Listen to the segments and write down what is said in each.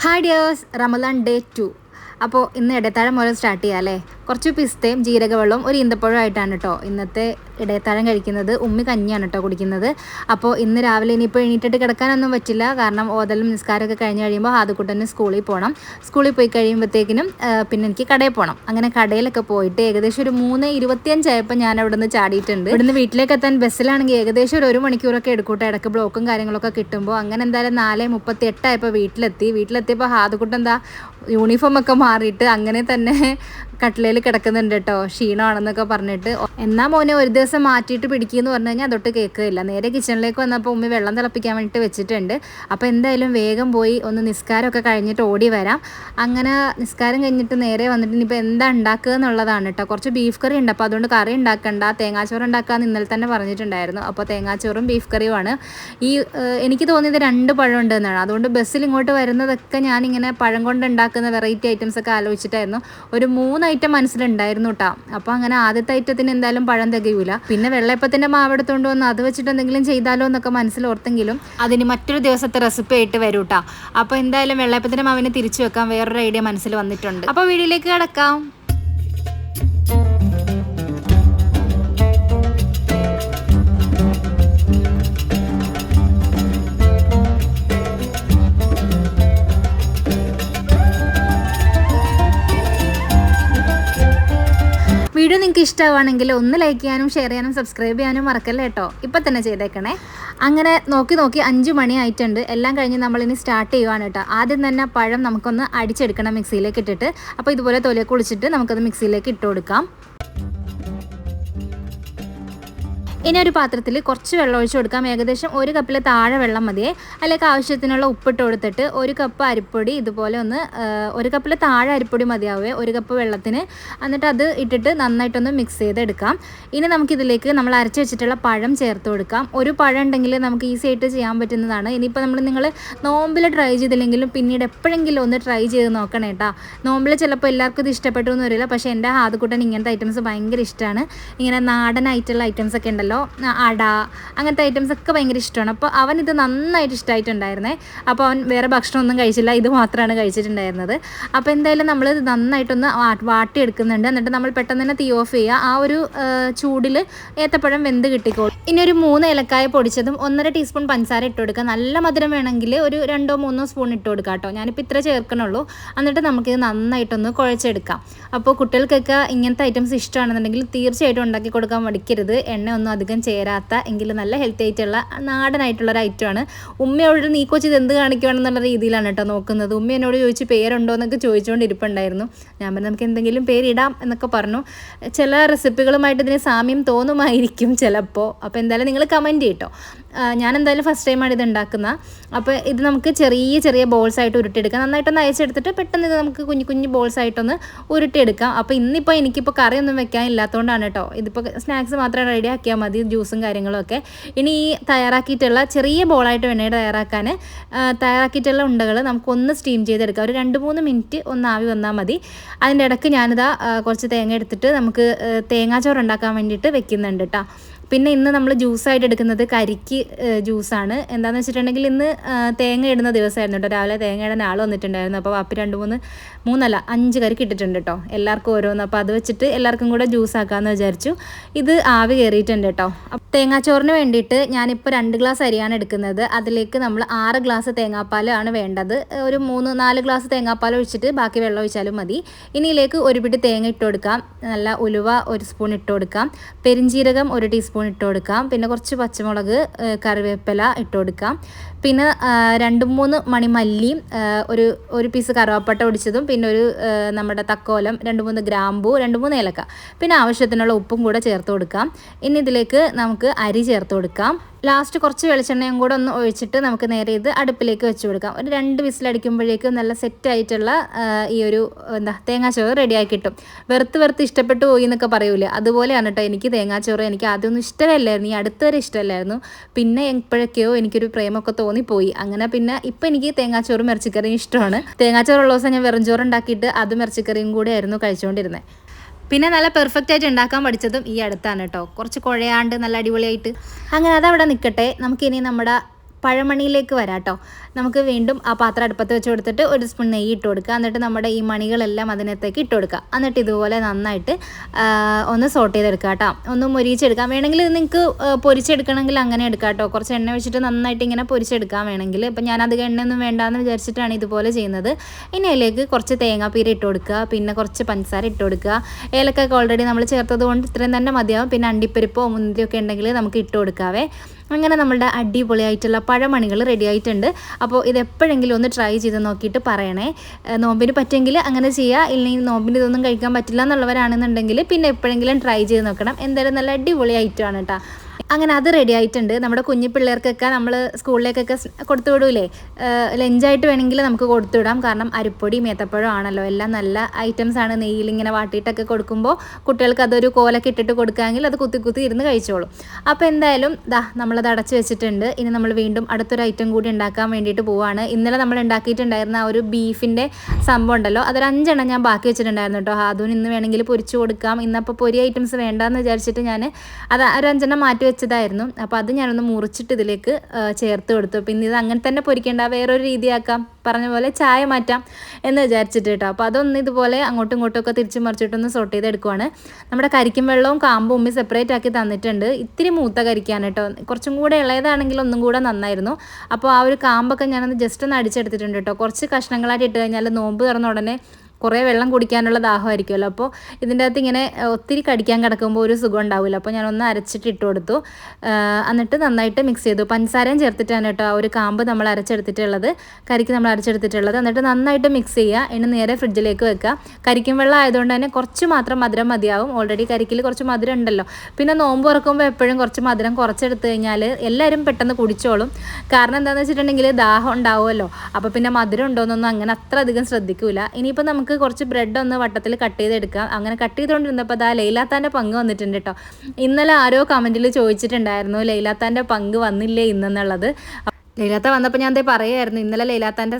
Hi dears Ramadan day two അപ്പോൾ ഇന്ന് ഇടത്താഴം മുതൽ സ്റ്റാർട്ട് ചെയ്യാം അല്ലേ? കുറച്ച് പിസ്തയും ജീരകവെള്ളവും ഒരു ഈന്തപ്പഴം ആയിട്ടാണ് കേട്ടോ ഇന്നത്തെ ഇടയത്താഴം കഴിക്കുന്നത്. ഉമ്മി കഞ്ഞിയാണ് കേട്ടോ കുടിക്കുന്നത്. അപ്പോൾ ഇന്ന് രാവിലെ ഇനിയിപ്പോൾ എണീറ്റിട്ട് കിടക്കാനൊന്നും പറ്റില്ല. കാരണം ഓതലും നിസ്കാരമൊക്കെ കഴിഞ്ഞ് കഴിയുമ്പോൾ ആദ്യക്കുട്ടന് സ്കൂളിൽ പോകണം സ്കൂളിൽ പോയി കഴിയുമ്പോഴത്തേക്കിനും പിന്നെ എനിക്ക് കടയിൽ പോകണം അങ്ങനെ കടയിലൊക്കെ പോയിട്ട് ഏകദേശം ഒരു മൂന്ന് ഇരുപത്തിയഞ്ചായപ്പോൾ ഞാൻ അവിടെ നിന്ന് ചാടിയിട്ടുണ്ട്. ഇവിടുന്ന് വീട്ടിലേക്ക് എത്താൻ ബസ്സിലാണെങ്കിൽ ഏകദേശം ഒരു ഒരു മണിക്കൂറൊക്കെ എടുക്കൂട്ടോ. ഇടയ്ക്ക് ബ്ലോക്കും കാര്യങ്ങളൊക്കെ കിട്ടുമ്പോൾ അങ്ങനെ എന്തായാലും നാല് മുപ്പത്തി എട്ടായപ്പോൾ വീട്ടിലെത്തി. വീട്ടിലെത്തിയപ്പോൾ ആദ്യക്കൂട്ടം എന്താ യൂണിഫോം ഒക്കെ മാറിയിട്ട് അങ്ങനെ തന്നെ കട്ടിലയിൽ കിടക്കുന്നുണ്ട് കേട്ടോ ക്ഷീണമാണെന്നൊക്കെ പറഞ്ഞിട്ട്. എന്നാ മോനെ ഒരു ദിവസം മാറ്റിയിട്ട് പിടിക്കുമെന്ന് പറഞ്ഞു കഴിഞ്ഞാൽ അതൊട്ട് കേൾക്കുകയില്ല. നേരെ കിച്ചണിലേക്ക് വന്നപ്പോൾ ഉമ്മി വെള്ളം തിളപ്പിക്കാൻ വേണ്ടിയിട്ട് വെച്ചിട്ടുണ്ട്. അപ്പോൾ എന്തായാലും വേഗം പോയി ഒന്ന് നിസ്കാരമൊക്കെ കഴിഞ്ഞിട്ട് ഓടി വരാം. അങ്ങനെ നിസ്കാരം കഴിഞ്ഞിട്ട് നേരെ വന്നിട്ട് ഇനിയിപ്പോൾ എന്താ ഉണ്ടാക്കുക എന്നുള്ളതാണ് കേട്ടോ കുറച്ച് ബീഫ് കറി ഉണ്ട്. അപ്പോൾ അതുകൊണ്ട് കറി ഉണ്ടാക്കണ്ട തേങ്ങാച്ചോറ് ഉണ്ടാക്കാമെന്ന് ഇന്നലെ തന്നെ പറഞ്ഞിട്ടുണ്ടായിരുന്നു. അപ്പോൾ തേങ്ങാച്ചോറും ബീഫ് കറിയുമാണ്. ഈ എനിക്ക് തോന്നിയത് രണ്ട് പഴം ഉണ്ട് എന്നാണ്. അതുകൊണ്ട് ബസ്സിൽ ഇങ്ങോട്ട് വരുന്നതൊക്കെ ഞാനിങ്ങനെ പഴം കൊണ്ട് ഉണ്ടാക്കുന്ന വെറൈറ്റി ഐറ്റംസ് ഒക്കെ ആലോചിച്ചിട്ടായിരുന്നു. ഒരു മൂന്ന് ഐറ്റം മനസ്സിലുണ്ടായിരുന്നു കേട്ടോ അപ്പോൾ അങ്ങനെ ആദ്യത്തെ ഐറ്റത്തിന് എന്തായാലും പഴം തികയൂല. പിന്നെ വെള്ളയപ്പത്തിന്റെ മാവെടുത്തുകൊണ്ട് വന്ന് അത് വെച്ചിട്ട് എന്തെങ്കിലും ചെയ്താലോ എന്നൊക്കെ മനസ്സിലോർത്തെങ്കിലും അതിന് മറ്റൊരു ദിവസത്തെ റെസിപ്പി ആയിട്ട് വരും കേട്ടോ അപ്പോൾ എന്തായാലും വെള്ളയപ്പത്തിന്റെ മാവിനെ തിരിച്ചു വെക്കാൻ വേറൊരു ഐഡിയ മനസ്സിൽ വന്നിട്ടുണ്ട്. അപ്പോൾ വീഡിയോയിലേക്ക് കിടക്കാം. ഇഷ്ടമാണെങ്കിൽ ഒന്ന് ലൈക്ക് ചെയ്യാനും ഷെയർ ചെയ്യാനും സബ്സ്ക്രൈബ് ചെയ്യാനും മറക്കല്ലേ കേട്ടോ ഇപ്പം തന്നെ ചെയ്തേക്കണേ. അങ്ങനെ നോക്കി നോക്കി അഞ്ച് മണി ആയിട്ടുണ്ട്. എല്ലാം കഴിഞ്ഞ് നമ്മളിനി സ്റ്റാർട്ട് ചെയ്യുവാണ് കേട്ടോ ആദ്യം തന്നെ പഴം നമുക്കൊന്ന് അടിച്ചെടുക്കണം മിക്സിയിലേക്ക് ഇട്ടിട്ട്. അപ്പോൾ ഇതുപോലെ തൊലിയൊക്കെ കുളിച്ചിട്ട് നമുക്കത് മിക്സിയിലേക്ക് ഇട്ട് കൊടുക്കാം. ഇനി ഒരു പാത്രത്തിൽ കുറച്ച് വെള്ളം ഒഴിച്ച് കൊടുക്കാം. ഏകദേശം ഒരു കപ്പിൽ താഴെ വെള്ളം മതിയേ അല്ലെങ്കിൽ ആവശ്യത്തിനുള്ള ഉപ്പിട്ട് കൊടുത്തിട്ട് ഒരു കപ്പ് അരിപ്പൊടി ഇതുപോലെ ഒന്ന് ഒരു കപ്പിൽ താഴെ അരിപ്പൊടി മതിയാവേ ഒരു കപ്പ് വെള്ളത്തിന്. എന്നിട്ട് അത് ഇട്ടിട്ട് നന്നായിട്ടൊന്ന് മിക്സ് ചെയ്തെടുക്കാം. ഇനി നമുക്കിതിലേക്ക് നമ്മൾ അരച്ച് വെച്ചിട്ടുള്ള പഴം ചേർത്ത് കൊടുക്കാം. ഒരു പഴം ഉണ്ടെങ്കിൽ നമുക്ക് ഈസി ആയിട്ട് ചെയ്യാൻ പറ്റുന്നതാണ്. ഇനിയിപ്പോൾ നമ്മൾ നിങ്ങൾ നോമ്പിൽ ട്രൈ ചെയ്തില്ലെങ്കിലും പിന്നീട് എപ്പോഴെങ്കിലും ഒന്ന് ട്രൈ ചെയ്ത് നോക്കണം കേട്ടോ. നോമ്പിൽ ചിലപ്പോൾ എല്ലാവർക്കും ഇത് ഇഷ്ടപ്പെട്ടു എന്ന് വരില്ല. പക്ഷേ എന്റെ ആദ്യക്കൂട്ടൻ ഇങ്ങനത്തെ ഐറ്റംസ് ഭയങ്കര ഇഷ്ടമാണ് ഇങ്ങനെ നാടൻ നാടനായിട്ടുള്ള ഐറ്റംസ് ഒക്കെ ഉണ്ടല്ലോ. ആ, അട അങ്ങനത്തെ ഐറ്റംസ് ഒക്കെ ഭയങ്കര ഇഷ്ടമാണ്. അപ്പോൾ അവൻ ഇത് നന്നായിട്ട് ഇഷ്ടമായിട്ടുണ്ടായിരുന്നേ അപ്പോൾ അവൻ വേറെ ഭക്ഷണമൊന്നും കഴിച്ചില്ല. ഇത് മാത്രമാണ് കഴിച്ചിട്ടുണ്ടായിരുന്നത്. അപ്പോൾ എന്തായാലും നമ്മൾ ഇത് നന്നായിട്ടൊന്ന് വാട്ടിയെടുക്കുന്നുണ്ട്. എന്നിട്ട് നമ്മൾ പെട്ടെന്ന് തന്നെ തീ ഓഫ് ചെയ്യുക. ആ ഒരു ചൂടിൽ ഏത്തപ്പഴം വെന്ത് കിട്ടിക്കോളും ഇനി ഒരു മൂന്ന് ഏലക്കായ പൊടിച്ചതും ഒന്നര ടീസ്പൂൺ പഞ്ചസാര ഇട്ട് കൊടുക്കുക. നല്ല മധുരം വേണമെങ്കിൽ ഒരു രണ്ടോ മൂന്നോ സ്പൂൺ ഇട്ട് കൊടുക്കുക കേട്ടോ. ഞാനിപ്പോൾ ഇത്ര ചേർക്കണുള്ളൂ. എന്നിട്ട് നമുക്കിത് നന്നായിട്ടൊന്ന് കുഴച്ചെടുക്കാം. അപ്പോൾ കുട്ടികൾക്കൊക്കെ ഇങ്ങനത്തെ ഐറ്റംസ് ഇഷ്ടമാണെന്നുണ്ടെങ്കിൽ തീർച്ചയായിട്ടും ഉണ്ടാക്കി കൊടുക്കാൻ മടിക്കരുത്. എണ്ണ ഒന്നും അധികം ചേരാത്ത എങ്കിലും നല്ല ഹെൽത്തി ആയിട്ടുള്ള നാടനായിട്ടുള്ള ഒരു ഐറ്റമാണ് ഉമ്മയോട് നീ കൊച്ചി ഇത് എന്ത് കാണിക്കുകയാണെന്നുള്ള രീതിയിലാണ് കേട്ടോ നോക്കുന്നത്. ഉമ്മ എന്നോട് ചോദിച്ച് പേരുണ്ടോ? എന്നൊക്കെ ചോദിച്ചുകൊണ്ട് ഇരിപ്പുണ്ടായിരുന്നു ഞാൻ പറഞ്ഞു നമുക്ക് എന്തെങ്കിലും പേരിടാം എന്നൊക്കെ പറഞ്ഞു. ചില റെസിപ്പികളുമായിട്ട് ഇതിന് സാമ്യം തോന്നുമായിരിക്കും ചിലപ്പോൾ അപ്പോൾ എന്തായാലും നിങ്ങൾ കമന്റ് ചെയ്യട്ടോ. ഞാൻ എന്തായാലും ഫസ്റ്റ് ടൈമാണ് ഇത് ഉണ്ടാക്കുന്നത്. അപ്പോൾ ഇത് നമുക്ക് ചെറിയ ചെറിയ ബോൾസ് ആയിട്ട് ഉരുട്ടിയെടുക്കാം. നന്നായിട്ടൊന്ന് അയച്ചെടുത്തിട്ട് പെട്ടെന്ന് ഇത് നമുക്ക് കുഞ്ഞു കുഞ്ഞു ബോൾസ് ആയിട്ടൊന്ന് ഉരുട്ടിയെടുക്കാം. അപ്പോൾ ഇന്നിപ്പോൾ എനിക്കിപ്പോൾ കറിയൊന്നും വെക്കാൻ ഇല്ലാത്തതുകൊണ്ടാണ് കേട്ടോ. ഇതിപ്പോൾ സ്നാക്സ് മാത്രം റെഡി ആക്കിയാൽ മതി. ജ്യൂസും കാര്യങ്ങളൊക്കെ. ഇനി ഈ തയ്യാറാക്കിയിട്ടുള്ള ചെറിയ ബോളായിട്ട് വേണേ തയ്യാറാക്കാൻ. തയ്യാറാക്കിയിട്ടുള്ള ഉണ്ടകൾ നമുക്കൊന്ന് സ്റ്റീം ചെയ്തെടുക്കാം. ഒരു രണ്ട് മൂന്ന് മിനിറ്റ് ഒന്ന് ആവി വന്നാൽ മതി. അതിന്റെ ഇടയ്ക്ക് ഞാനിതാ കുറച്ച് തേങ്ങ എടുത്തിട്ട് നമുക്ക് തേങ്ങാച്ചോറ് ഉണ്ടാക്കാൻ വേണ്ടിയിട്ട് വെക്കുന്നുണ്ട് കേട്ടോ പിന്നെ ഇന്ന് നമ്മൾ ജ്യൂസായിട്ട് എടുക്കുന്നത് കരിക്ക് ജ്യൂസാണ് എന്താണെന്ന് വെച്ചിട്ടുണ്ടെങ്കിൽ ഇന്ന് തേങ്ങ ഇടുന്ന ദിവസമായിരുന്നു കേട്ടോ. രാവിലെ തേങ്ങ ഇടാൻ ആൾ വന്നിട്ടുണ്ടായിരുന്നു. അപ്പോൾ വാപ്പി രണ്ട് മൂന്ന് മൂന്നല്ല അഞ്ച് കരിക്ക് ഇട്ടിട്ടുണ്ട് കേട്ടോ. എല്ലാവർക്കും ഓരോന്ന്. അപ്പോൾ അത് വെച്ചിട്ട് എല്ലാവർക്കും കൂടെ ജ്യൂസ് ആക്കാമെന്ന് വിചാരിച്ചു. ഇത് ആവി കയറിയിട്ടുണ്ട് കേട്ടോ. തേങ്ങാച്ചോറിന് വേണ്ടിയിട്ട് ഞാനിപ്പോൾ രണ്ട് ഗ്ലാസ് അരിയാണ് എടുക്കുന്നത്. അതിലേക്ക് നമ്മൾ ആറ് ഗ്ലാസ് തേങ്ങാപ്പാലാണ് വേണ്ടത്. ഒരു മൂന്ന് നാല് ഗ്ലാസ് തേങ്ങാപ്പാൽ ഒഴിച്ചിട്ട് ബാക്കി വെള്ളം ഒഴിച്ചാലും മതി. ഇനിയിലേക്ക് ഒരു പിടി തേങ്ങ ഇട്ട് കൊടുക്കാം. നല്ല ഉലുവ ഒരു സ്പൂൺ ഇട്ട് കൊടുക്കാം. പെരിഞ്ജീരകം ഒരു ടീസ്പൂൺ ഇട്ട് കൊടുക്കാം. പിന്നെ കുറച്ച് പച്ചമുളക് കറിവേപ്പില ഇട്ട് കൊടുക്കാം. പിന്നെ രണ്ട് മൂന്ന് മണി മല്ലിയും ഒരു ഒരു പീസ് കറുവാപ്പട്ട ഒടിച്ചതും പിന്നെ ഒരു നമ്മുടെ തക്കോലം രണ്ട് മൂന്ന് ഗ്രാമ്പൂ രണ്ട് മൂന്ന് ഏലക്ക. പിന്നെ ആവശ്യത്തിനുള്ള ഉപ്പും കൂടെ ചേർത്ത് കൊടുക്കാം. ഇനി ഇതിലേക്ക് നമുക്ക് അരി ചേർത്ത് കൊടുക്കാം. ലാസ്റ്റ് കുറച്ച് വെളിച്ചെണ്ണയും കൂടെ ഒന്ന് ഒഴിച്ചിട്ട് നമുക്ക് നേരെ ഇത് അടുപ്പിലേക്ക് വെച്ച് കൊടുക്കാം. ഒരു രണ്ട് വിസിലടിക്കുമ്പോഴേക്കും നല്ല സെറ്റായിട്ടുള്ള ഈ ഒരു എന്താ തേങ്ങാച്ചോറ് റെഡിയായി കിട്ടും. വെറുത്ത് വെറുത്ത് ഇഷ്ടപ്പെട്ടു പോയി എന്നൊക്കെ പറയൂലേ? അതുപോലെയാണ് കേട്ടോ എനിക്ക് തേങ്ങാച്ചോറ്. എനിക്ക് ആദ്യമൊന്നും ഇഷ്ടമല്ലായിരുന്നു. ഈ അടുത്ത് വരെ ഇഷ്ടമല്ലായിരുന്നു. പിന്നെ എപ്പോഴൊക്കെയോ എനിക്കൊരു പ്രേമൊക്കെ തോന്നിപ്പോയി. അങ്ങനെ പിന്നെ ഇപ്പം എനിക്ക് തേങ്ങാച്ചോറും ഇറച്ചിക്കറിയും ഇഷ്ടമാണ്. തേങ്ങാച്ചോറുള്ള ദിവസം ഞാൻ വെറും ചോറ് ഉണ്ടാക്കിയിട്ട് അതും ഇറച്ചിക്കറിയും കൂടെ ആയിരുന്നു കഴിച്ചുകൊണ്ടിരുന്നത്. പിന്നെ നല്ല പെർഫെക്റ്റ് ആയിട്ട് ഉണ്ടാക്കാൻ പഠിച്ചതും ഈ അടുത്താണ് കേട്ടോ കുറച്ച് കുഴയാണ്ട് നല്ല അടിപൊളിയായിട്ട്. അങ്ങനെ അതവിടെ നിൽക്കട്ടെ നമുക്കിനി നമ്മുടെ പഴമണിയിലേക്ക് വരാം കേട്ടോ നമുക്ക് വീണ്ടും ആ പാത്രം അടുപ്പത്ത് വെച്ച് കൊടുത്തിട്ട് ഒരു സ്പൂൺ നെയ്യ് ഇട്ട് കൊടുക്കുക. എന്നിട്ട് നമ്മുടെ ഈ മണികളെല്ലാം അതിനകത്തേക്ക് ഇട്ട് കൊടുക്കുക. എന്നിട്ട് ഇതുപോലെ നന്നായിട്ട് ഒന്ന് സോട്ട് ചെയ്തെടുക്കുക കേട്ടോ. ഒന്ന് മുരിച്ചെടുക്കാം. വേണമെങ്കിൽ നിങ്ങൾക്ക് പൊരിച്ചെടുക്കണമെങ്കിൽ അങ്ങനെ എടുക്കാം കേട്ടോ. കുറച്ച് എണ്ണ വെച്ചിട്ട് നന്നായിട്ട് ഇങ്ങനെ പൊരിച്ചെടുക്കാൻ വേണമെങ്കിൽ. ഇപ്പം ഞാൻ എണ്ണയൊന്നും വേണ്ടാന്ന് വിചാരിച്ചിട്ടാണ് ഇതുപോലെ ചെയ്യുന്നത്. ഇനി അതിലേക്ക് കുറച്ച് തേങ്ങാപ്പീര ഇട്ട് കൊടുക്കുക. പിന്നെ കുറച്ച് പഞ്ചസാര ഇട്ട് കൊടുക്കുക. ഏലക്കൊക്കെ ഓൾറെഡി നമ്മൾ ചേർത്തത് കൊണ്ട് ഇത്രയും തന്നെ മതിയാവും. പിന്നെ അണ്ടിപ്പരിപ്പോ മുന്തിരിയൊക്കെ ഉണ്ടെങ്കിൽ നമുക്ക് ഇട്ട് കൊടുക്കാവേ. അങ്ങനെ നമ്മളുടെ അടിപൊളിയായിട്ടുള്ള പഴമണികൾ റെഡി ആയിട്ടുണ്ട്. അപ്പോൾ ഇത് എപ്പോഴെങ്കിലും ഒന്ന് ട്രൈ ചെയ്ത് നോക്കിയിട്ട് പറയണേ. നോമ്പിന് പറ്റുമെങ്കിൽ അങ്ങനെ ചെയ്യുക ഇല്ലെങ്കിൽ നോമ്പിന് ഇതൊന്നും കഴിക്കാൻ പറ്റില്ല എന്നുള്ളവരാണെന്നുണ്ടെങ്കിൽ പിന്നെ എപ്പോഴെങ്കിലും ട്രൈ ചെയ്ത് നോക്കണം. എന്തായാലും നല്ല അടിപൊളി ഐറ്റമാണ് കേട്ടോ അങ്ങനെ അത് റെഡി ആയിട്ടുണ്ട്. നമ്മുടെ കുഞ്ഞു പിള്ളേർക്കൊക്കെ നമ്മൾ സ്കൂളിലേക്കൊക്കെ കൊടുത്തു വിടൂലേ? ലഞ്ചായിട്ട് വേണമെങ്കിൽ നമുക്ക് കൊടുത്തു വിടാം. കാരണം അരിപ്പൊടി മേത്തപ്പഴം ആണല്ലോ. എല്ലാം നല്ല ഐറ്റംസ് ആണ്. നെയ്യിൽ ഇങ്ങനെ വാട്ടിയിട്ടൊക്കെ കൊടുക്കുമ്പോൾ കുട്ടികൾക്ക് അതൊരു കോലൊക്കെ ഇട്ടിട്ട് കൊടുക്കാമെങ്കിൽ അത് കുത്തി കുത്തി ഇരുന്ന് കഴിച്ചോളും. അപ്പോൾ എന്തായാലും ദാ നമ്മളത് അടച്ചു വെച്ചിട്ടുണ്ട്. ഇനി നമ്മൾ വീണ്ടും അടുത്തൊരു ഐറ്റം കൂടി ഉണ്ടാക്കാൻ വേണ്ടിയിട്ട് പോവാണ്. ഇന്നലെ നമ്മൾ ഉണ്ടാക്കിയിട്ടുണ്ടായിരുന്ന ആ ഒരു ബീഫിന്റെ സംഭവം ഉണ്ടല്ലോ. അതൊരു അഞ്ചെണ്ണം ഞാൻ ബാക്കി വെച്ചിട്ടുണ്ടായിരുന്നു കേട്ടോ. അതും ഇന്ന് വേണമെങ്കിൽ പൊരിച്ചു കൊടുക്കാം. ഇന്നപ്പോൾ പൊരി ഐറ്റംസ് വേണ്ടാന്ന് വിചാരിച്ചിട്ട് ഞാൻ അത് ഒരു അഞ്ചെണ്ണം മാറ്റി വെച്ചതായിരുന്നു. അപ്പോൾ അത് ഞാനൊന്ന് മുറിച്ചിട്ട് ഇതിലേക്ക് ചേർത്ത് കൊടുത്തു. പിന്നെ ഇത് അങ്ങനെ തന്നെ പൊരിക്കേണ്ട വേറൊരു രീതിയാക്കാം പറഞ്ഞ പോലെ ചായ മാറ്റാം എന്ന് വിചാരിച്ചിട്ട് കേട്ടോ അപ്പോൾ അതൊന്ന് ഇതുപോലെ അങ്ങോട്ടും ഇങ്ങോട്ടും ഒക്കെ തിരിച്ച് മറിച്ചിട്ടൊന്ന് സോട്ട് ചെയ്ത് ചെയ്തെടുക്കുവാണ് നമ്മുടെ കരിക്കും വെള്ളവും കാമ്പും ഉമ്മി സെപ്പറേറ്റ് ആക്കി തന്നിട്ടുണ്ട്. ഇത്തിരി മൂത്ത കരിക്കാണ് കേട്ടോ കുറച്ചും കൂടെ ഇളയതാണെങ്കിൽ ഒന്നും കൂടെ നന്നായിരുന്നു. അപ്പോൾ ആ ഒരു കാമ്പൊക്കെ ഞാനൊന്ന് ജസ്റ്റ് ഒന്ന് അടിച്ചെടുത്തിട്ടുണ്ട് കേട്ടോ കുറച്ച് കഷ്ണങ്ങളായിട്ട് ഇട്ട് കഴിഞ്ഞാൽ നോമ്പ് തുറന്ന ഉടനെ കുറേ വെള്ളം കുടിക്കാനുള്ള ദാഹമായിരിക്കുമല്ലോ. അപ്പോൾ ഇതിന്റെ അകത്ത് ഇങ്ങനെ ഒത്തിരി കടിക്കാൻ കിടക്കുമ്പോൾ ഒരു സുഖം ഉണ്ടാവില്ല. അപ്പോൾ ഞാനൊന്ന് അരച്ചിട്ട് ഇട്ട് കൊടുത്തു. എന്നിട്ട് നന്നായിട്ട് മിക്സ് ചെയ്തു. പഞ്ചസാരയും ചേർത്തിട്ടാണ് കേട്ടോ ആ ഒരു കാമ്പ് നമ്മൾ അരച്ചെടുത്തിട്ടുള്ളത്. കരിക്ക് നമ്മൾ അരച്ചെടുത്തിട്ടുള്ളത്. എന്നിട്ട് നന്നായിട്ട് മിക്സ് ചെയ്യുക. ഇനി നേരെ ഫ്രിഡ്ജിലേക്ക് വെക്കുക. കരിക്കും വെള്ളം ആയതുകൊണ്ട് തന്നെ കുറച്ച് മാത്രം മധുരം മതിയാവും. ഓൾറെഡി കരിക്കിൽ കുറച്ച് മധുരം ഉണ്ടല്ലോ. പിന്നെ നോമ്പ് തുറക്കുമ്പോൾ എപ്പോഴും കുറച്ച് മധുരം കുറച്ചെടുത്ത് കഴിഞ്ഞാൽ എല്ലാവരും പെട്ടെന്ന് കുടിച്ചോളും. കാരണം എന്താണെന്ന് വെച്ചിട്ടുണ്ടെങ്കിൽ ദാഹം ഉണ്ടാവുമല്ലോ. അപ്പോൾ പിന്നെ മധുരം ഉണ്ടോയെന്നൊന്നും അങ്ങനെ അത്ര അധികം ശ്രദ്ധിക്കൂല. ഇനിയിപ്പോൾ നമുക്ക് നമുക്ക് കുറച്ച് ബ്രെഡ് ഒന്ന് വട്ടത്തിൽ കട്ട് ചെയ്തെടുക്കാം. അങ്ങനെ കട്ട് ചെയ്തുകൊണ്ടിരുന്നപ്പോൾ അതാ ലൈലാത്താന്റെ പങ്ക് വന്നിട്ടുണ്ട് കേട്ടോ ഇന്നലെ ആരോ കമന്റിൽ ചോദിച്ചിട്ടുണ്ടായിരുന്നു ലൈലാത്താന്റെ പങ്ക് വന്നില്ലേ ഇന്നെന്നുള്ളത്. ലൈലാത്ത വന്നപ്പോൾ ഞാൻ അതേ പറയായിരുന്നു ഇന്നലെ ലൈലാത്താന്റെ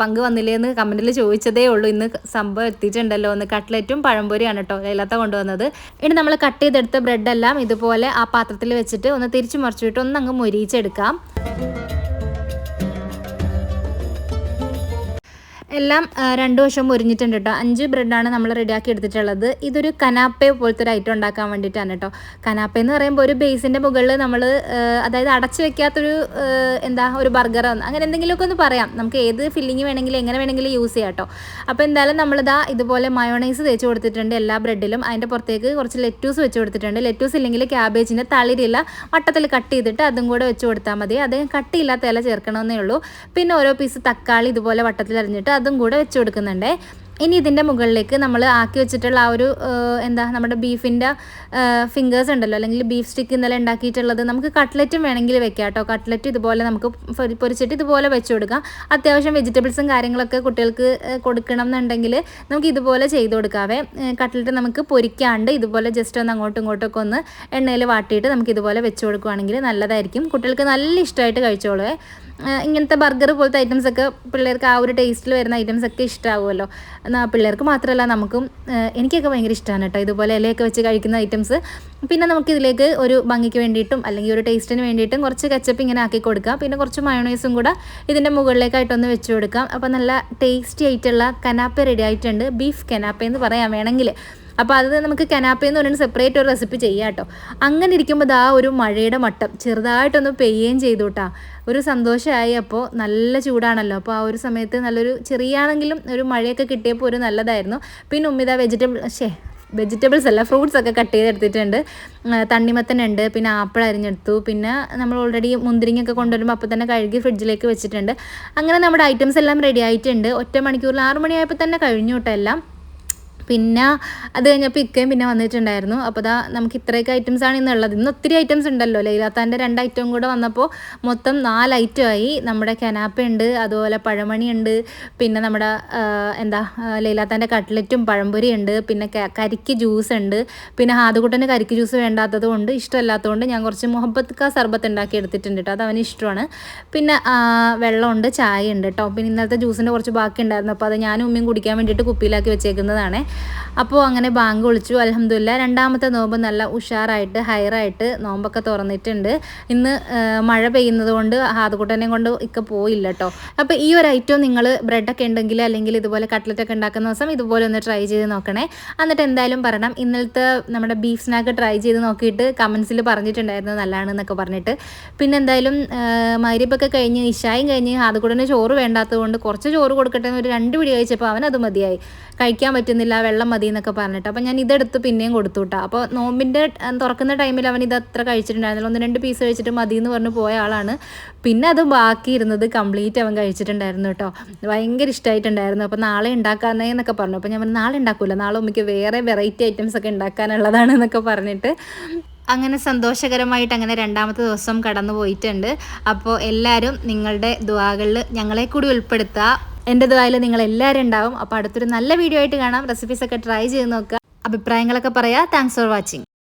പങ്ക് വന്നില്ലേ എന്ന് കമന്റിൽ ചോദിച്ചതേ ഉള്ളൂ. ഇന്ന് സംഭവം എത്തിയിട്ടുണ്ടല്ലോ ഒന്ന് കട്ട്ലറ്റും പഴംപൊരിയാണ് കേട്ടോ ലൈലാത്ത കൊണ്ടുവന്നത്. ഇനി നമ്മൾ കട്ട് ചെയ്തെടുത്ത ബ്രെഡെല്ലാം ഇതുപോലെ ആ പാത്രത്തിൽ വെച്ചിട്ട് ഒന്ന് തിരിച്ചു മറിച്ചിട്ട് ഒന്ന് അങ്ങ് മൊരിയിച്ചെടുക്കാം. എല്ലാം രണ്ട് വശം മുരിഞ്ഞിട്ടുണ്ട് കേട്ടോ അഞ്ച് ബ്രെഡാണ് നമ്മൾ റെഡിയാക്കി എടുത്തിട്ടുള്ളത്. ഇതൊരു കനാപ്പെ പോലത്തെ ഒരു ഐറ്റം ഉണ്ടാക്കാൻ വേണ്ടിയിട്ടാണ് കേട്ടോ കനാപ്പ എന്ന് പറയുമ്പോൾ ഒരു ബേസിന്റെ മുകളിൽ നമ്മൾ അതായത് അടച്ചു വെക്കാത്തൊരു എന്താ ഒരു ബർഗർ അങ്ങനെ എന്തെങ്കിലുമൊക്കെ ഒന്ന് പറയാം. നമുക്ക് ഏത് ഫില്ലിങ് വേണമെങ്കിലും എങ്ങനെ വേണമെങ്കിലും യൂസ് ചെയ്യാം കേട്ടോ അപ്പോൾ എന്തായാലും നമ്മളിതാ ഇതുപോലെ മയോണൈസ് തേച്ച് കൊടുത്തിട്ടുണ്ട് എല്ലാ ബ്രെഡിലും. അതിന്റെ പുറത്തേക്ക് കുറച്ച് ലെറ്റൂസ് വെച്ച് കൊടുത്തിട്ടുണ്ട്. ലെറ്റൂസ് ഇല്ലെങ്കിൽ ക്യാബേജിന്റെ തളിരില വട്ടത്തിൽ കട്ട് ചെയ്തിട്ട് അതും കൂടെ വെച്ച് കൊടുത്താൽ മതി. അത് കട്ടിയില്ലാത്ത ഇല ചേർക്കണമെന്നേ ഉള്ളൂ. പിന്നെ ഓരോ പീസ് തക്കാളി ഇതുപോലെ വട്ടത്തിൽ അരിഞ്ഞിട്ട് അതും കൂടെ വെച്ച് കൊടുക്കുന്നുണ്ട്. ഇനി ഇതിന്റെ മുകളിലേക്ക് നമ്മൾ ആക്കി വെച്ചിട്ടുള്ള ആ ഒരു എന്താ നമ്മുടെ ബീഫിന്റെ ഫിംഗേഴ്സ് ഉണ്ടല്ലോ അല്ലെങ്കിൽ ബീഫ് സ്റ്റിക്ക് ഇന്നലെ ഉണ്ടാക്കിയിട്ടുള്ളത് നമുക്ക് കട്ട്ലറ്റും വേണമെങ്കിൽ വെക്കാം കേട്ടോ. കട്ട്ലറ്റ് ഇതുപോലെ നമുക്ക് പൊരിച്ചിട്ട് ഇതുപോലെ വെച്ച് കൊടുക്കാം. അത്യാവശ്യം വെജിറ്റബിൾസും കാര്യങ്ങളൊക്കെ കുട്ടികൾക്ക് കൊടുക്കണം എന്നുണ്ടെങ്കിൽ നമുക്ക് ഇതുപോലെ ചെയ്ത് കൊടുക്കാവേ. കട്ട്ലറ്റ് നമുക്ക് പൊരിക്കാണ്ട് ഇതുപോലെ ജസ്റ്റ് ഒന്ന് അങ്ങോട്ടും ഇങ്ങോട്ടും ഒക്കെ ഒന്ന് എണ്ണയിൽ വാട്ടിയിട്ട് നമുക്ക് ഇതുപോലെ വെച്ച് കൊടുക്കുകയാണെങ്കിൽ നല്ലതായിരിക്കും. കുട്ടികൾക്ക് നല്ല ഇഷ്ടമായിട്ട് കഴിച്ചോളൂ ഇങ്ങനത്തെ ബർഗർ പോലത്തെ ഐറ്റംസ് ഒക്കെ പിള്ളേർക്ക് ആ ഒരു ടേസ്റ്റിൽ വരുന്ന ഐറ്റംസ് ഒക്കെ ഇഷ്ടമാവുമല്ലോ എന്നാൽ പിള്ളേർക്ക് മാത്രമല്ല നമുക്കും എനിക്കൊക്കെ ഭയങ്കര ഇഷ്ടമാണ് കേട്ടോ ഇതുപോലെ ഇലയൊക്കെ വെച്ച് കഴിക്കുന്ന ഐറ്റംസ് പിന്നെ നമുക്ക് ഇതിലേക്ക് ഒരു ഭംഗിക്ക് വേണ്ടിയിട്ടും അല്ലെങ്കിൽ ഒരു ടേസ്റ്റിന് വേണ്ടിയിട്ടും കുറച്ച് കച്ചപ്പ് ഇങ്ങനെ ആക്കി കൊടുക്കാം. പിന്നെ കുറച്ച് മയോണൈസും കൂടെ ഇതിന്റെ മുകളിലേക്കായിട്ടൊന്ന് വെച്ച് കൊടുക്കാം. അപ്പോൾ നല്ല ടേസ്റ്റി ആയിട്ടുള്ള കനാപ്പ റെഡി ആയിട്ടുണ്ട്. ബീഫ് കനാപ്പ എന്ന് പറയാം വേണമെങ്കിൽ. അപ്പോൾ അത് നമുക്ക് കനാപ്പ എന്ന് പറയുന്നത് സെപ്പറേറ്റ് ഒരു റെസിപ്പി ചെയ്യാം കേട്ടോ അങ്ങനെ ഇരിക്കുമ്പോൾ ആ ഒരു മഴയുടെ മട്ടം ചെറുതായിട്ടൊന്ന് പെയ്യുകയും ചെയ്തു കേട്ടോ ഒരു സന്തോഷമായി അപ്പോൾ നല്ല ചൂടാണല്ലോ. അപ്പോൾ ആ ഒരു സമയത്ത് നല്ലൊരു ചെറിയാണെങ്കിലും ഒരു മഴയൊക്കെ കിട്ടിയപ്പോൾ ഒരു നല്ലതായിരുന്നു. പിന്നെ ഉമ്മിത വെജിറ്റബിൾ ഷേ വെജിറ്റബിൾസ് അല്ല ഫ്രൂട്ട്സ് ഒക്കെ കട്ട് ചെയ്തെടുത്തിട്ടുണ്ട്. തണ്ണിമത്തനുണ്ട് പിന്നെ ആപ്പിൾ അരിഞ്ഞെടുത്തു. പിന്നെ നമ്മൾ ഓൾറെഡി മുന്തിരിങ്ങൊക്കെ കൊണ്ടുവരുമ്പോൾ അപ്പോൾ തന്നെ കഴുകി ഫ്രിഡ്ജിലേക്ക് വെച്ചിട്ടുണ്ട്. അങ്ങനെ നമ്മുടെ ഐറ്റംസ് എല്ലാം റെഡി ആയിട്ടുണ്ട്. ഒറ്റ മണിക്കൂറിൽ ആറ് മണിയായപ്പോൾ തന്നെ കഴിഞ്ഞു കേട്ടോ എല്ലാം. പിന്നെ അത് കഴിഞ്ഞപ്പോൾ ഇക്കയും പിന്നെ വന്നിട്ടുണ്ടായിരുന്നു. അപ്പോൾ അതാ നമുക്ക് ഇത്രയൊക്കെ ഐറ്റംസ് ആണ് ഇന്നുള്ളത്. ഇന്ന് ഒത്തിരി ഐറ്റംസ് ഉണ്ടല്ലോ. ലൈലാത്താന്റെ രണ്ട് ഐറ്റം കൂടെ വന്നപ്പോൾ മൊത്തം നാല് ഐറ്റം ആയി. നമ്മുടെ കനാപ്പ ഉണ്ട് അതുപോലെ പഴമണി ഉണ്ട് പിന്നെ നമ്മുടെ എന്താ ലൈലാത്താന്റെ കട്ട്ലറ്റും പഴംപൊരി ഉണ്ട് പിന്നെ കരിക്ക് ജ്യൂസ് ഉണ്ട് പിന്നെ ഹാദുകുട്ടന് കരിക്ക് ജ്യൂസ് വേണ്ടാത്തത് കൊണ്ട് ഇഷ്ടമല്ലാത്തതുകൊണ്ട് ഞാൻ കുറച്ച് മുഹബത്ത് കാ സർബത്ത് ഉണ്ടാക്കി എടുത്തിട്ടുണ്ട് കേട്ടോ അത് അവന് ഇഷ്ടമാണ്. പിന്നെ വെള്ളമുണ്ട് ചായ ഉണ്ട് കേട്ടോ പിന്നെ ഇന്നലത്തെ ജ്യൂസിന്റെ കുറച്ച് ബാക്കി ഉണ്ടായിരുന്നു അപ്പോൾ അത് ഞാനും ഉമ്മയും കുടിക്കാൻ വേണ്ടിയിട്ട് കുപ്പിയിലാക്കി വെച്ചേക്കുന്നതാണ്. അപ്പോൾ അങ്ങനെ ബാങ്ക് വിളിച്ചു അലഹമില്ല രണ്ടാമത്തെ നോമ്പ് നല്ല ഉഷാറായിട്ട് ഹയറായിട്ട് നോമ്പൊക്കെ തുറന്നിട്ടുണ്ട്. ഇന്ന് മഴ പെയ്യുന്നത് കൊണ്ട് ഹാതുകുട്ടനെ കൊണ്ട് ഇക്ക പോയില്ല കേട്ടോ അപ്പോൾ ഈ ഒരു ഐറ്റം നിങ്ങൾ ബ്രെഡൊക്കെ ഉണ്ടെങ്കിൽ അല്ലെങ്കിൽ ഇതുപോലെ കട്ട്ലറ്റൊക്കെ ഉണ്ടാക്കുന്ന ദിവസം ഇതുപോലെ ഒന്ന് ട്രൈ ചെയ്ത് നോക്കണേ. എന്നിട്ട് എന്തായാലും പറയണം ഇന്നലത്തെ നമ്മുടെ ബീഫ് സ്നാക്ക് ട്രൈ ചെയ്ത് നോക്കിയിട്ട് കമൻസിൽ പറഞ്ഞിട്ടുണ്ടായിരുന്നു നല്ലതാണെന്നൊക്കെ പറഞ്ഞിട്ട്. പിന്നെ എന്തായാലും മരിപ്പൊക്കെ കഴിഞ്ഞ് ഇഷായും കഴിഞ്ഞ് ഹാദുകൂടന് ചോറ് വേണ്ടാത്തത് കൊണ്ട് കുറച്ച് ചോറ് കൊടുക്കട്ടെ എന്ന് ഒരു രണ്ട് പിടി കഴിച്ചപ്പോൾ അവനത് മതിയായി. കഴിക്കാൻ പറ്റുന്നില്ല വെള്ളം മതി എന്നൊക്കെ പറഞ്ഞിട്ട്. അപ്പോൾ ഞാൻ ഇതെടുത്ത് പിന്നെയും കൊടുത്തു വിട്ടാ അപ്പോൾ നോമ്പിന്റെ തുറക്കുന്ന ടൈമിൽ അവൻ ഇത് അത്ര കഴിച്ചിട്ടുണ്ടായിരുന്നില്ല. ഒന്ന് രണ്ട് പീസ് കഴിച്ചിട്ട് മതി എന്ന് പറഞ്ഞ് പോയ ആളാണ്. പിന്നെ അത് ബാക്കി ഇരുന്നത് കംപ്ലീറ്റ് അവൻ കഴിച്ചിട്ടുണ്ടായിരുന്നു കേട്ടോ. ഭയങ്കര ഇഷ്ടമായിട്ടുണ്ടായിരുന്നു അപ്പോൾ നാളെ ഉണ്ടാക്കാന്നേ എന്നൊക്കെ പറഞ്ഞു. അപ്പോൾ ഞാൻ പറഞ്ഞു നാളെ ഉണ്ടാക്കില്ല നാളെ ഉമ്മയ്ക്ക് വേറെ വെറൈറ്റി ഐറ്റംസ് ഒക്കെ ഉണ്ടാക്കാനുള്ളതാണ് എന്നൊക്കെ പറഞ്ഞിട്ട്. അങ്ങനെ സന്തോഷകരമായിട്ട് അങ്ങനെ രണ്ടാമത്തെ ദിവസം കടന്നു പോയിട്ടുണ്ട്. അപ്പോൾ എല്ലാവരും നിങ്ങളുടെ ദുവാകളിൽ ഞങ്ങളെ കൂടി ഉൾപ്പെടുത്തുക എന്റെ ദുവായിൽ നിങ്ങൾ എല്ലാവരും ഉണ്ടാവും. അപ്പോൾ അടുത്തൊരു നല്ല വീഡിയോ ആയിട്ട് കാണാം. റെസിപ്പീസ് ഒക്കെ ട്രൈ ചെയ്ത് നോക്കുക. അഭിപ്രായങ്ങളൊക്കെ പറയാം. Thanks for watching